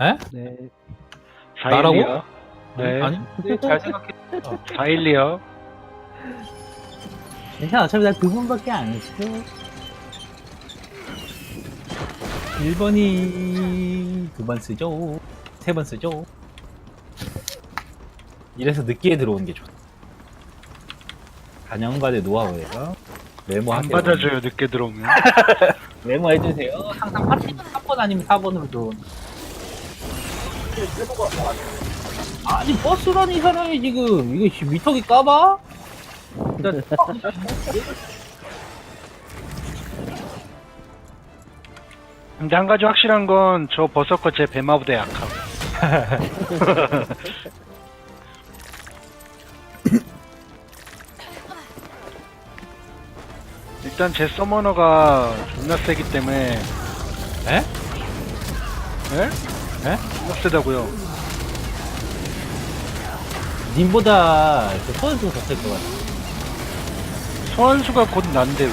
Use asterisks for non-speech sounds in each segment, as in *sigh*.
에? 네. 나라고? 네. 아니 근데 *laughs* 잘 생각해 412요. 괜찮아 어차피 나두 번밖에 안 했어 1번이 두 번 쓰죠 세 번 쓰죠 이래서 늦게 들어오는 게 좋다 단연간의 노하우예요 안 메모하세요 받아줘요, 늦게 들어오면. *laughs* 메모해주세요 항상 파티 3번 아니면 4번으로 들어오는 아니 버스라는 이 사람이 지금 이거 씨, 미터기 까봐? 일단 *laughs* 근데 한 가지 확실한 건 저 버섯과 제 배마보다 약함. *laughs* 일단 제 서머너가 존나 세기 때문에 에? 에? 에? 존나 세다고요. 님보다 그 소연수가 더셀것 같아 소환수가 곧 난데 왜?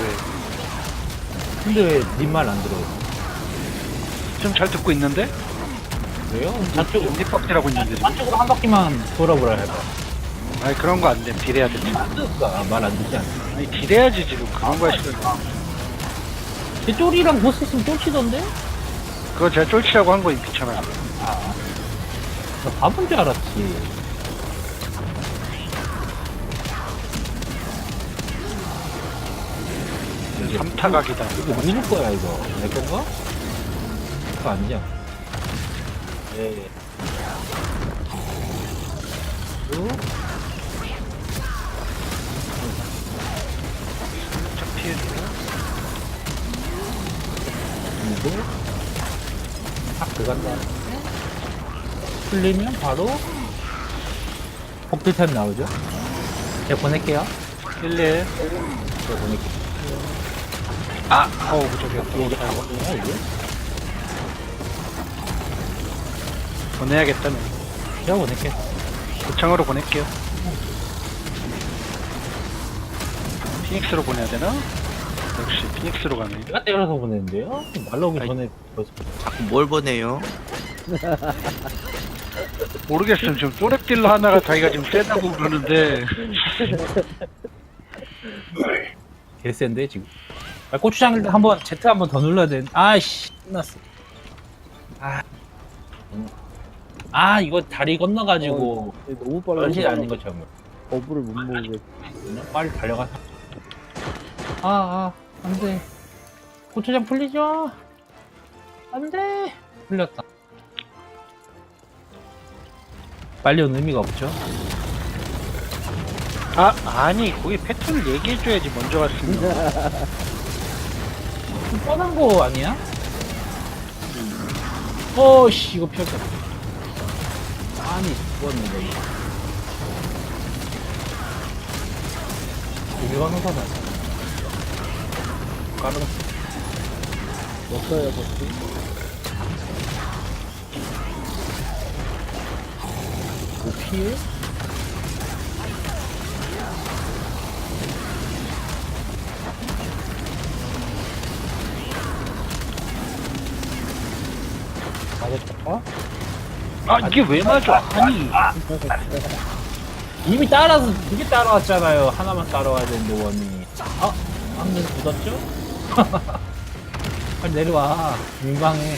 근데 왜 님 말 안 들어요? 지금 잘 듣고 있는데? 왜요? 저쪽, 힙박이라고 있는데 지금. 안쪽으로 한 바퀴만 돌아보라 해봐 아니 그런 거 안 돼. 딜해야 돼. 지금. 그니까 말안 듣지 않아 아니 딜해야지 지금 그런 거야 싫어. 제 쫄이랑 보스 있으면 쫄치던데? 그거 제가 쫄치라고 한거 귀찮아요. 아. 나 바본 줄 알았지. 삼타각이다. 이거 누구 거야, 이거? 내 건가? 그거 아니야. 예, 예. 그리고, 풀리면 바로, 폭딜템 나오죠? 제가 보낼게요. 1, 1. 제가 보낼게요. 아! 어우, 저기요. 이게 나거든요, 이게? 보내야겠다네. 제가 보낼게요. 도창으로 보낼게요. 피닉스로 보내야 되나? 역시 피닉스로 가네. 제가 때려서 보냈는데요? 말로 오기 아이. 전에 벌써 자꾸 뭘 보내요? *laughs* 모르겠음. 지금 또랩딜러 하나가 자기가 지금 세다고 그러는데. 개센데 지금 아, 고추장 한번 Z 한번 더 눌러야 돼 아이씨 끝났어 아, 음. 아 이거 다리 건너가지고 어, 너무 빨라. 변신 아닌 것처럼 거부를 못 모으게. 빨리 달려가서 아 아 안돼 고추장 풀리죠 안돼 풀렸다 빨리 오는 의미가 없죠 아, 아니, 거기 패턴을 얘기해줘야지 먼저 갔으면. 좀 뻔한 거 아니야? 어씨 이거 피었다 아니 죽었는데 이거 일반 호사다 까르 없어요, 버스. 뭐 피해? 맞았다? 아, 이게 왜 맞아? 아니. 이미 따라서 두개 따라왔잖아요. 하나만 따라와야 되는데 원이. 아, 한번 굳었죠? *laughs* 빨리 내려와. 민방해.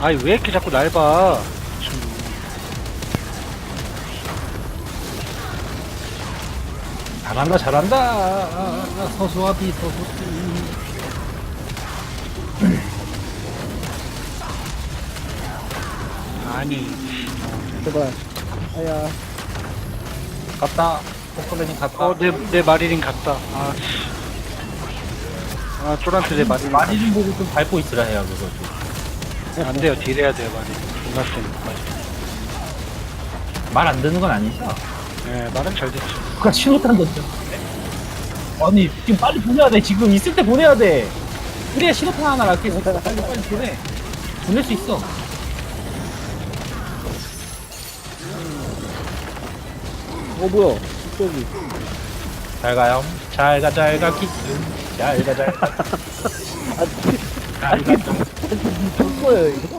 아니, 왜 이렇게 자꾸 날 봐? 좀. 잘한다, 잘한다. 아, 서수아비, 서수아비. 아니. 제발. 아야. 갔다. 포크레님 갔다. 어, 내, 내 마리린 같다. 아, 씨. 아 쫄한테 맞으면 많이 좀 보고 좀 밟고 있으라 해요 그거 좀. 안 돼요. 딜해야 돼요 많이. 존나 세니까 말안 듣는 건 아니죠? 예 말은 잘 듣죠. 누가 신호탄 던져 아니 지금 빨리 보내야 돼. 지금 있을 때 보내야 돼. 그래야 신호탄 하나 낫게 빨리 빨리 보내. 보낼 수 있어. 어 뭐야? 저기. 잘 가요. 잘 가 잘 가 키스. 잘 가 잘 가. 아니 아니 볼 거예요 이거?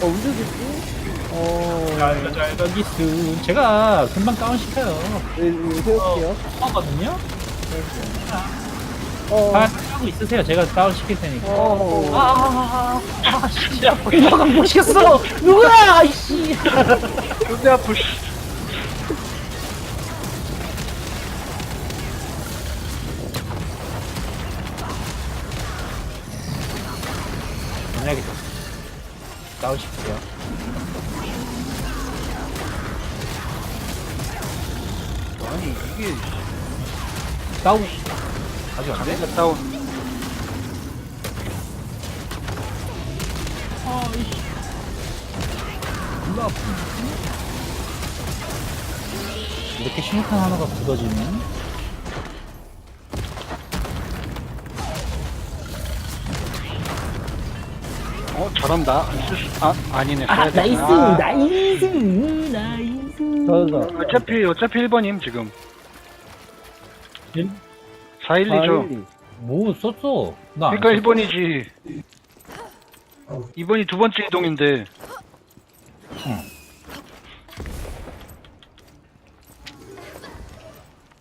어 움직이지? 어 잘가 잘가 키스 제가 금방 다운 시켜요 네, 네, 세울게요 하거든요 어아 하고 있으세요 제가 다운 시킬 테니까 어, 어. 아아아아 진짜 누가 보시겠어 누구야 이씨 근데 아프 씨 만약에 다운시킬게요 아니 이게 다운 아직 안 돼? 강자 다운 졸라 아프네. 이렇게 신호탄 하나가 굳어지면 어 잘한다. 쓸 수- 아 아니네. 써야 돼 나이스. 아, 나이스. 나이스. 어차피 어차피 1번임 지금. 일? 412죠. 뭐 썼어? 나 안 그러니까 썼어. 1번이지. 2번이 두 번째 이동인데.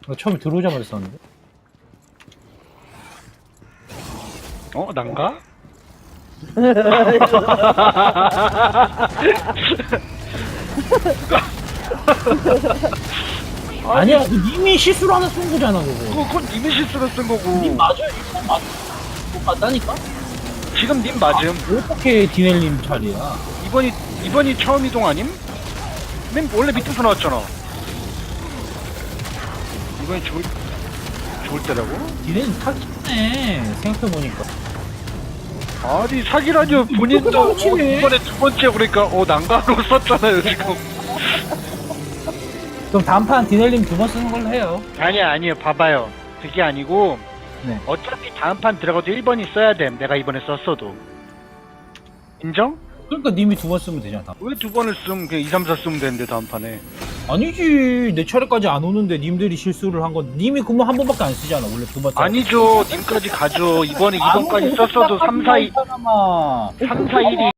나 처음에 들어오자마자 썼는데. 어 난가? *laughs* 아니야 그 님이 실수로 하나 쓴 거잖아 그거. 그거 그건 님이 실수로 쓴 거고. 님 맞아요? 이거 맞 이거 맞다니까? 지금 님 맞음. 어떻게 디넬님 차례야? 2번이 2번이 처음 이동 아님? 맨 원래 밑에서 나왔잖아. 2번이 좋을 좋을 때라고? 디넬님 사기네 생각해보니까 아니 사기라뇨 본인도 어. 이번에 두 번째 그러니까 어 난가로 *laughs* 썼잖아요 지금 그럼 다음 판 디넬님 두 번 쓰는 걸로 해요 아니야 아니요 봐봐요 그게 아니고 네. 어차피 다음 판 들어가도 1번이 써야 돼 내가 이번에 썼어도 인정? 그러니까 님이 두 번 쓰면 되잖아 다음. 왜두 번을 쓰면 그냥 2, 3, 4 쓰면 되는데 다음 판에? 아니지 내 차례까지 안 오는데 님들이 실수를 한 건 님이 그러면 한 번밖에 안 쓰잖아 원래 두 번 아니죠 님까지 가죠. 이번에 2번까지 썼어도 3, 4, 2 사람아. 3, 4, 1이